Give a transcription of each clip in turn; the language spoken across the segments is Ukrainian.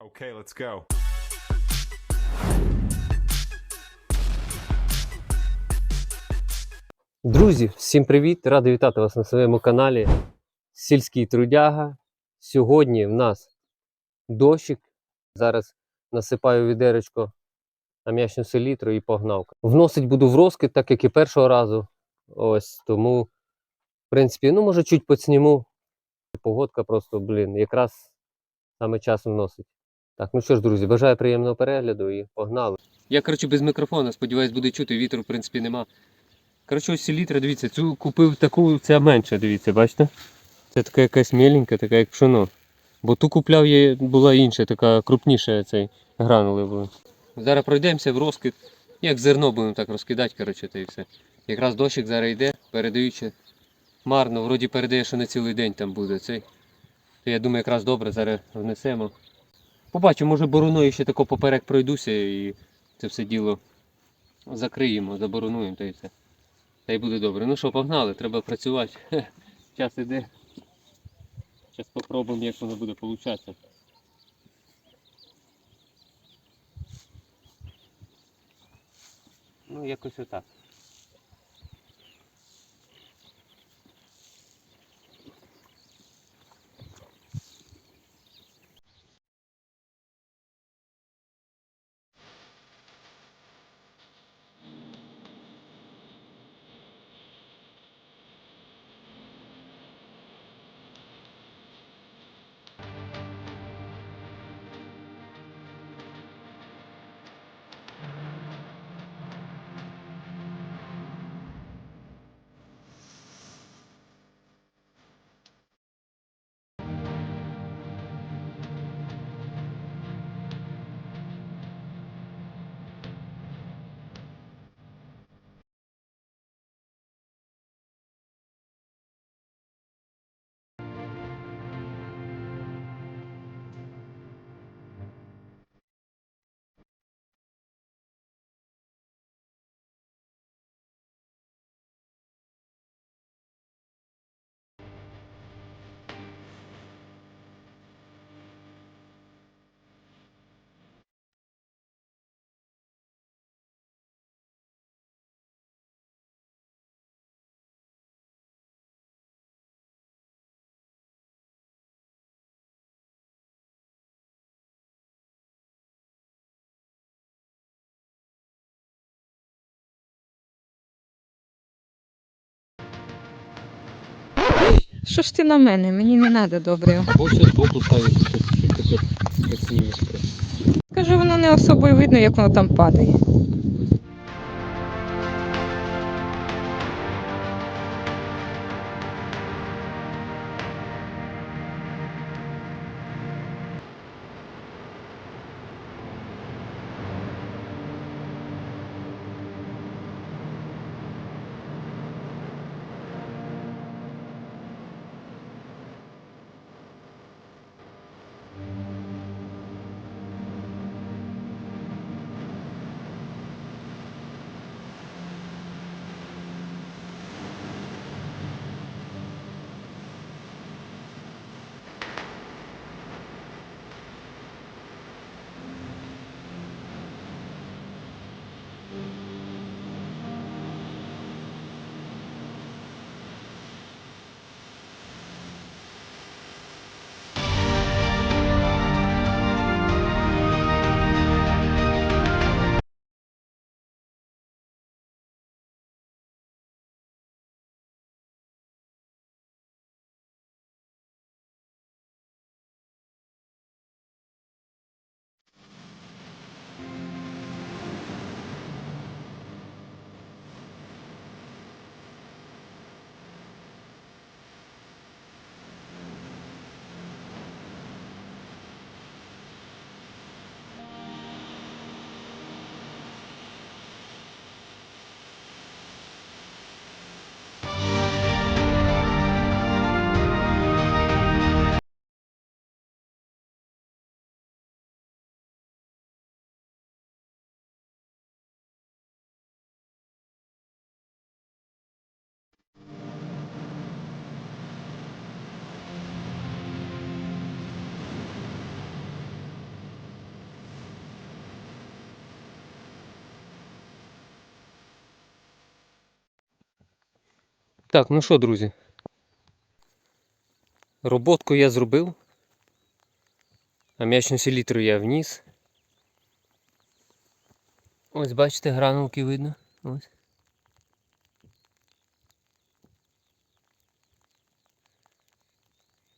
Okay, let's go. Друзі, всім привіт! Радий вітати вас на своєму каналі Сільський Трудяга. Сьогодні в нас дощик. Зараз насипаю відеречко ам'ячну селітру і погнав. Вносить буду в розкид, так як і першого разу. Ось тому, в принципі, ну може чуть підсніму. Погодка просто, блін, якраз саме час вносить. Так, ну що ж, друзі, бажаю приємного перегляду і погнали. Я, коротше, без мікрофона, сподіваюсь, буде чути, вітру, в принципі, нема. Коротше, ось селітра, дивіться, цю купив таку, ця менша, дивіться, бачите? Це така якась міленька, така як пшено. Бо ту купляв є, була інша, така крупніша цей гранули були. Зараз пройдемося в розкид. Як зерно будемо так розкидати, коротше, та і все. Якраз дощик зараз йде, передаючи. Марно, вроді передає, що не цілий день там буде цей. То я думаю, якраз добре зараз внесемо. Побачу, може бороною ще тако поперек пройдуся і це все діло закриємо, заборонуємо та і все. Та й буде добре. Ну що, погнали, треба працювати. Хе, Час іде. Зараз спробуємо, як воно буде получатися. Ну, якось отак. Що ж ти на мене? Мені не треба добре. Кажу, воно не особою видно, як воно там падає. Так, ну що, друзі? Роботку я зробив. А м'ячну селітру я вніс. Ось бачите, гранулки видно. Ось.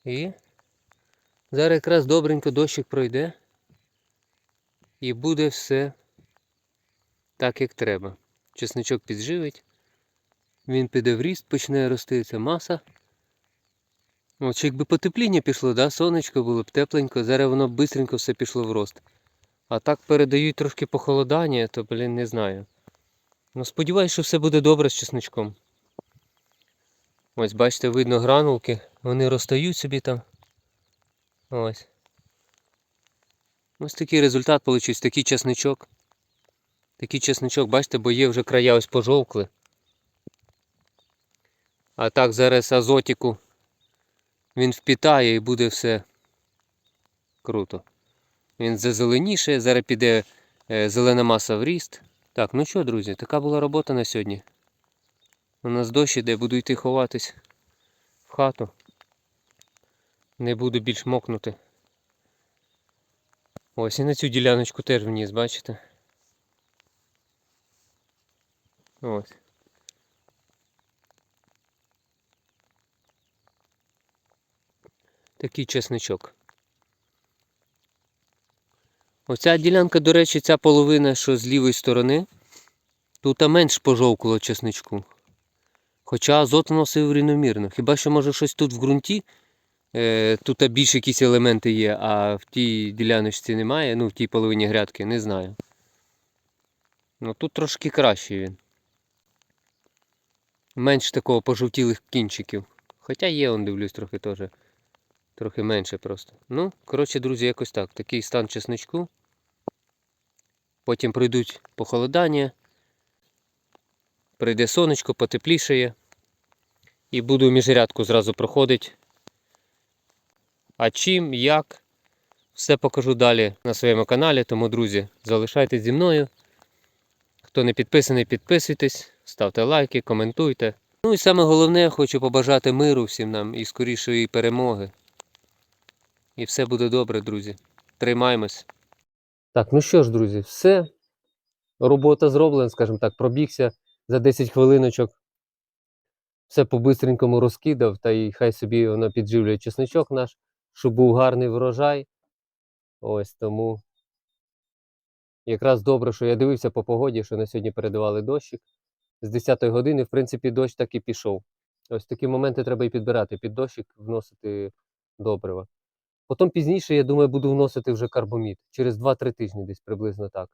І зараз якраз добренько дощик пройде. І буде все так, як треба. Чесничок підживить. Він піде в ріст, почне рости ця маса. От, чи якби потепління пішло, да? сонечко було б тепленько, зараз воно б бистренько все пішло в рост. А так передають трошки похолодання, то, блін, не знаю. Ну, сподіваюсь, що все буде добре з чесничком. Ось, бачите, видно гранулки, вони розтають собі там. Ось. Ось такий результат вийшов, такий чесничок. Такий чесничок, бачите, бо є вже края ось пожовкли. А так зараз азотіку він впітає і буде все круто. Він зазеленіше, зараз піде е, зелена маса в ріст. Так, ну що, друзі, така була робота на сьогодні. У нас дощ іде, буду йти ховатись в хату. Не буду більш мокнути. Ось і на цю діляночку теж вниз, бачите? Ось. Такий чесничок. Оця ділянка, до речі, ця половина, що з лівої сторони, тут менш пожовкло чесничку. Хоча азот вносив рівномірно. Хіба що може щось тут в ґрунті, е, тут більше якісь елементи є, а в тій діляночці немає, ну в тій половині грядки, не знаю. Ну тут трошки кращий він. Менш такого пожовтілих кінчиків. Хоча є, он дивлюсь, трохи теж. Трохи менше просто. Ну, коротше, друзі, якось так. Такий стан чесничку. Потім пройдуть похолодання. Прийде сонечко, потеплішає. І буду міжрядку зразу проходити. А чим, як, все покажу далі на своєму каналі. Тому, друзі, залишайтесь зі мною. Хто не підписаний, підписуйтесь, ставте лайки, коментуйте. Ну і саме головне, хочу побажати миру всім нам і скорішої перемоги. І все буде добре, друзі. Тримаємось. Так, ну що ж, друзі, все. Робота зроблена, скажімо так, пробігся за 10 хвилиночок. Все по-бистренькому розкидав, та й хай собі воно підживлює чесничок наш, щоб був гарний врожай. Ось тому. Якраз добре, що я дивився по погоді, що на сьогодні передавали дощик. З 10 години, в принципі, дощ так і пішов. Ось такі моменти треба і підбирати. Під дощик вносити добрива. Потім пізніше, я думаю, буду вносити вже карбомід. Через 2-3 тижні десь приблизно так.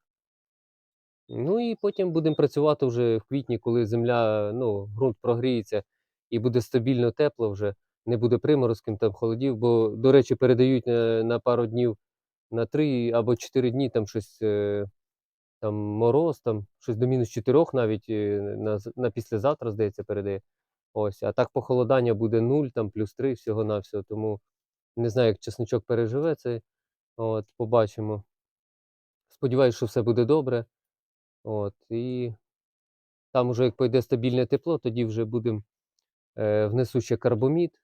Ну і потім будемо працювати вже в квітні, коли земля, ну, ґрунт прогріється і буде стабільно тепло вже, не буде приморозків, там холодів, бо, до речі, передають на, на пару днів, на 3 або 4 дні там щось, е, там мороз, там щось до мінус 4 навіть е, на, на післязавтра, здається, передає. Ось, а так похолодання буде 0, там плюс 3 всього на всього, тому не знаю, як чесничок переживе це. От, побачимо. Сподіваюсь, що все буде добре. От, і там вже як пойде стабільне тепло, тоді вже будемо е, внесу ще карбомід.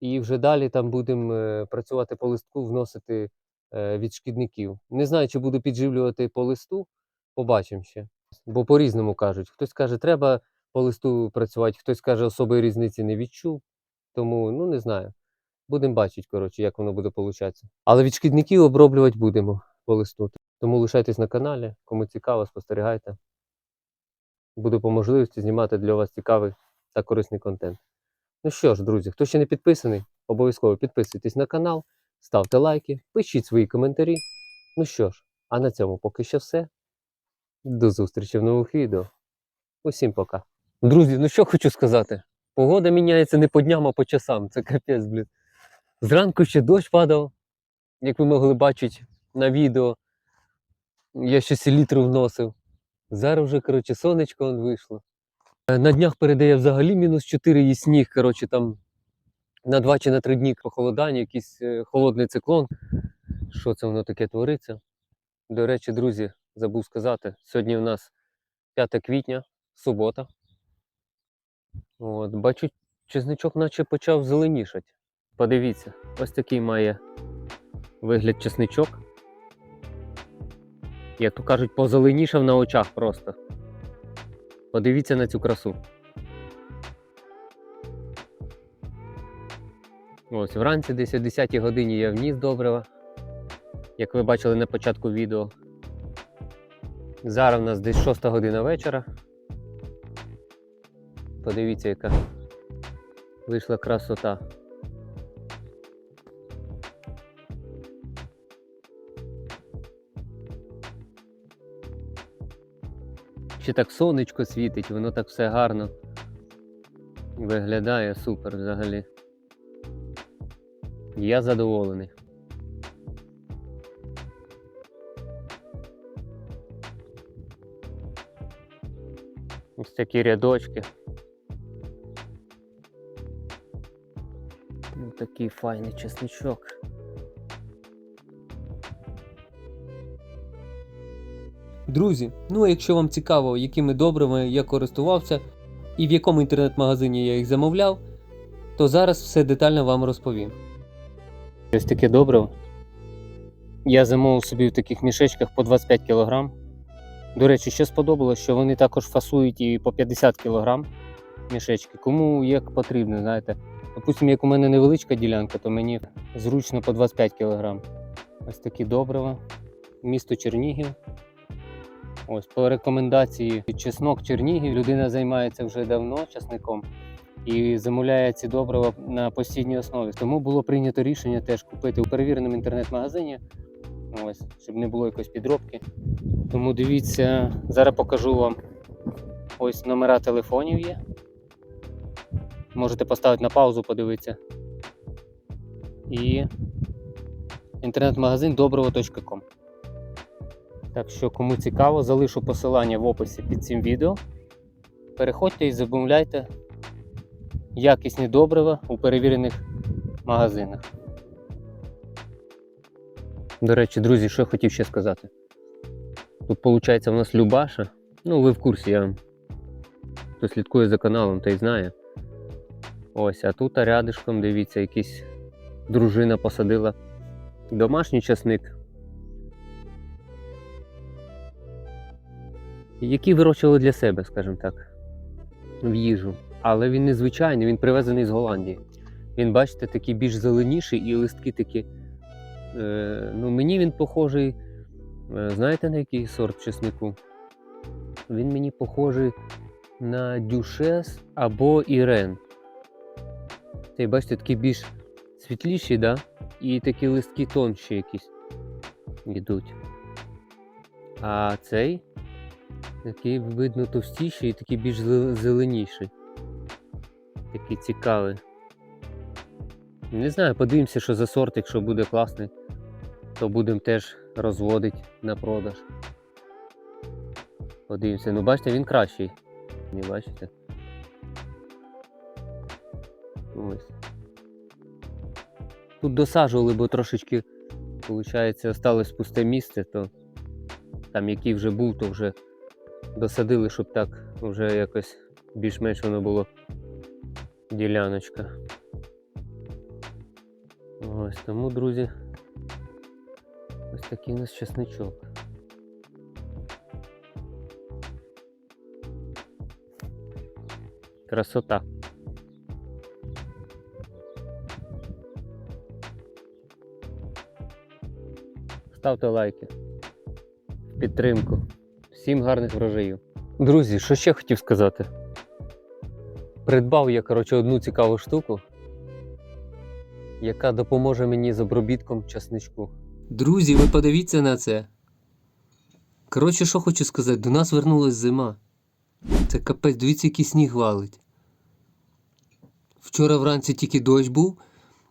І вже далі там будемо е, працювати по листку, вносити е, від шкідників. Не знаю, чи буду підживлювати по листу, побачимо ще. Бо по-різному кажуть. Хтось каже, треба по листу працювати, хтось каже, особої різниці не відчув. Тому, ну не знаю. Будемо бачити, коротше, як воно буде получатися. Але від шкідників оброблювати будемо по листу. Тому лишайтесь на каналі, кому цікаво, спостерігайте. Буду по можливості знімати для вас цікавий та корисний контент. Ну що ж, друзі, хто ще не підписаний, обов'язково підписуйтесь на канал, ставте лайки, пишіть свої коментарі. Ну що ж, а на цьому поки що все. До зустрічі в нових відео. Усім пока. Друзі, ну що хочу сказати. Погода міняється не по дням, а по часам. Це капець, блін. Зранку ще дощ падав, як ви могли бачити на відео. Я ще селітру вносив. Зараз вже, коротше, сонечко он вийшло. Е, На днях передає взагалі мінус 4 і сніг. Коротше, там на 2 чи на 3 дні похолодання, якийсь е, холодний циклон. Що це воно таке твориться? До речі, друзі, забув сказати, сьогодні у нас 5 квітня, субота. От, бачу, чесничок наче почав зеленішати. Подивіться, ось такий має вигляд чесничок. Як то кажуть, позеленішав на очах просто. Подивіться на цю красу. Ось вранці десь о 10 годині я вніс добрива, як ви бачили на початку відео. Зараз в нас десь 6 година вечора. Подивіться, яка вийшла красота. Ще так сонечко світить, воно так все гарно виглядає супер взагалі. Я задоволений. Ось такі рядочки. Ось такий файний чесничок. Друзі, ну а якщо вам цікаво, якими добривами я користувався і в якому інтернет-магазині я їх замовляв, то зараз все детально вам розповім. Ось таке добриво. Я замовив собі в таких мішечках по 25 кг. До речі, що сподобалось, що вони також фасують і по 50 кг мішечки. Кому як потрібно, знаєте. Допустимо, як у мене невеличка ділянка, то мені зручно по 25 кг. Ось такі добрива. Місто Чернігів. Ось по рекомендації чеснок Чернігів. Людина займається вже давно часником і замовляє ці добрива на постійній основі. Тому було прийнято рішення теж купити у перевіреному інтернет-магазині. Ось, щоб не було якоїсь підробки. Тому дивіться, зараз покажу вам ось номера телефонів є. Можете поставити на паузу, подивитися. І інтернет-магазин доброво.com. Так що, кому цікаво, залишу посилання в описі під цим відео. Переходьте і замовляйте якісні добрива у перевірених магазинах. До речі, друзі, що я хотів ще сказати. Тут, виходить, у нас Любаша. Ну, ви в курсі, я хто слідкує за каналом, той знає. Ось, а тут рядишком, дивіться, якийсь дружина посадила домашній часник. Який вирощували для себе, скажімо так, в їжу. Але він незвичайний, він привезений з Голландії. Він, бачите, такий більш зеленіший і листки такі. Е, ну, мені він похожий. е, Знаєте, на який сорт чеснику? Він мені похожий на дюшес або ірен. Цей, бачите, такий більш світліший, да? і такі листки тонші якісь йдуть. А цей такий видно товстіший і такий більш зеленіший. Такий цікавий. Не знаю, подивимося, що за сорт, якщо буде класний, то будемо теж розводити на продаж. Подивимося. Ну бачите, він кращий. Не бачите? Ось. Тут досаджували, бо трошечки, виходить, осталось пусте місце, то там який вже був, то вже досадили, щоб так вже якось більш-менш воно було діляночка. Ось тому, друзі, ось такий у нас чесничок. Красота. Ставте лайки. В підтримку. Всім гарних врожаїв. Друзі, що ще хотів сказати? Придбав я, коротше, одну цікаву штуку, яка допоможе мені з обробітком часничку. Друзі, ви подивіться на це. Коротше, що хочу сказати, до нас вернулась зима. Це капець, дивіться, який сніг валить. Вчора вранці тільки дощ був.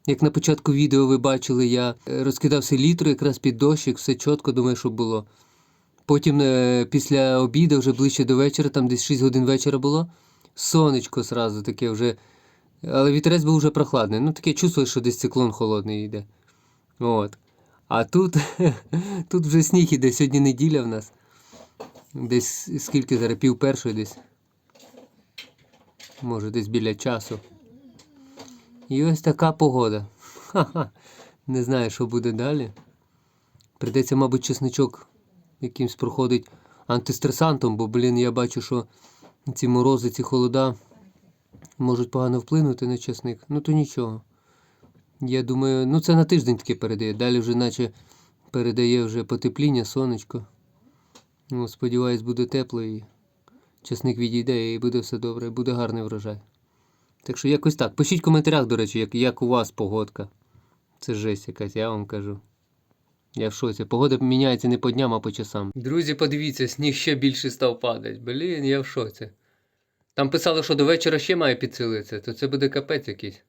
Як на початку відео ви бачили, я е, розкидав селітру якраз під дощик, все чітко, думаю, щоб було. Потім е, після обіду, вже ближче до вечора, там десь 6 годин вечора було. Сонечко зразу таке вже. Але вітерець був вже прохладний. Ну таке чувство, що десь циклон холодний йде. От. А тут, тут вже сніг іде, сьогодні неділя в нас. Десь скільки зараз, пів першої десь. може десь біля часу. І ось така погода. Ха-ха. Не знаю, що буде далі. Придеться, мабуть, чесничок якимсь проходить антистресантом, бо, блін, я бачу, що ці морози, ці холода можуть погано вплинути на чесник. Ну то нічого. Я думаю, ну це на тиждень таке передає. Далі вже наче передає вже потепління, сонечко. Ну, сподіваюсь, буде тепло і чесник відійде і буде все добре, буде гарний врожай. Так що якось так. Пишіть в коментарях, до речі, як, як у вас погодка. Це жесть якась, я вам кажу. Я в шоці. Погода міняється не по дням, а по часам. Друзі, подивіться, сніг ще більше став падати. Блін, я в шоці. Там писали, що до вечора ще має підсилитися, то це буде капець якийсь.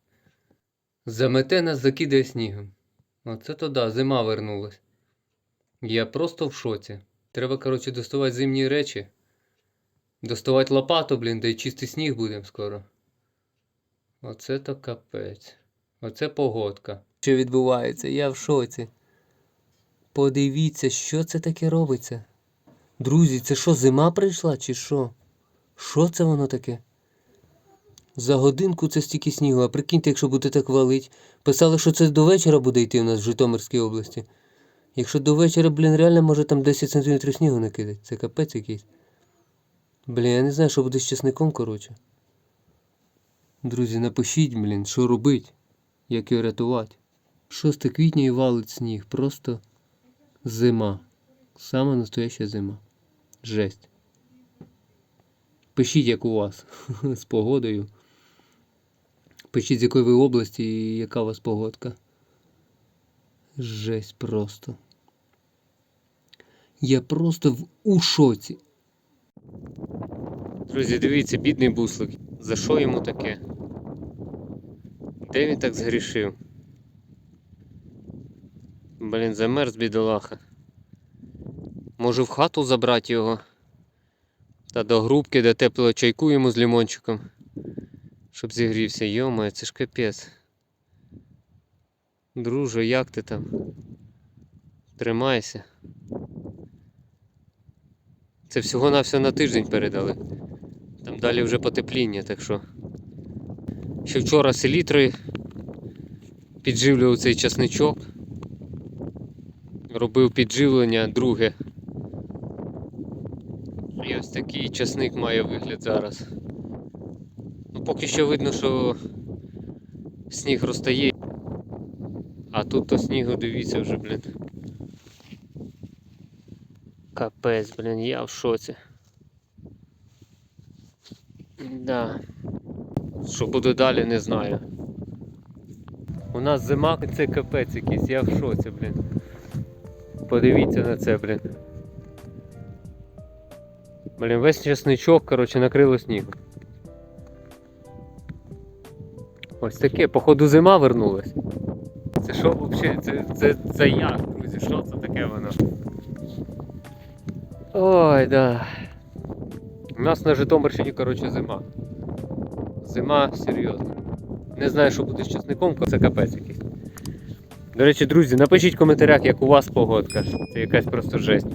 Замете нас, закидає снігом. Оце то да, зима вернулась. Я просто в шоці. Треба, коротше, доставати зимні речі. Доставати лопату, блін, да й чистий сніг будемо скоро. Оце то капець. Оце погодка. Що відбувається? Я в шоці. Подивіться, що це таке робиться. Друзі, це що, зима прийшла чи що? Що це воно таке? За годинку це стільки снігу, а прикиньте, якщо буде так валить. Писали, що це до вечора буде йти у нас в Житомирській області. Якщо до вечора, блін, реально може там 10 см снігу накидати. Це капець якийсь. Блін, я не знаю, що буде з чесником, коротше. Друзі, напишіть, блін, що робить, як його рятувати. 6 квітня і валить сніг. Просто зима. Саме настояща зима. Жесть. Пишіть, як у вас з погодою. Пишіть, з якої ви області і яка у вас погодка. Жесть просто. Я просто в у шоці. Друзі, дивіться, бідний буслик. За що йому таке? Де він так згрішив? Блін, замерз бідолаха. Може в хату забрати його? Та до грубки, де тепло чайку йому з лимончиком. Щоб зігрівся. Йома, це ж капець. Друже, як ти там? Тримайся. Це всього-навсього на тиждень передали. Там далі вже потепління, так що. Ще вчора селітрою підживлював цей часничок. Робив підживлення друге. І ось такий часник має вигляд зараз. Ну, поки що видно, що сніг розтає. А тут то снігу дивіться вже, блін. Капець, блін, я в шоці. Да. Що буде далі, не знаю. У нас зима це капець якийсь, я в шоці, блін. Подивіться на це, блін. Блін, весь чесничок, коротше, накрило снігом. Ось таке, походу зима вернулась. Це що взагалі? Це, це, це як, друзі? Що це таке воно? Ой, да. У нас на Житомирщині, коротше, зима. Зима серйозно. Не знаю, що буде з часником, це капець якийсь. До речі, друзі, напишіть в коментарях, як у вас погодка. Це якась просто жесть.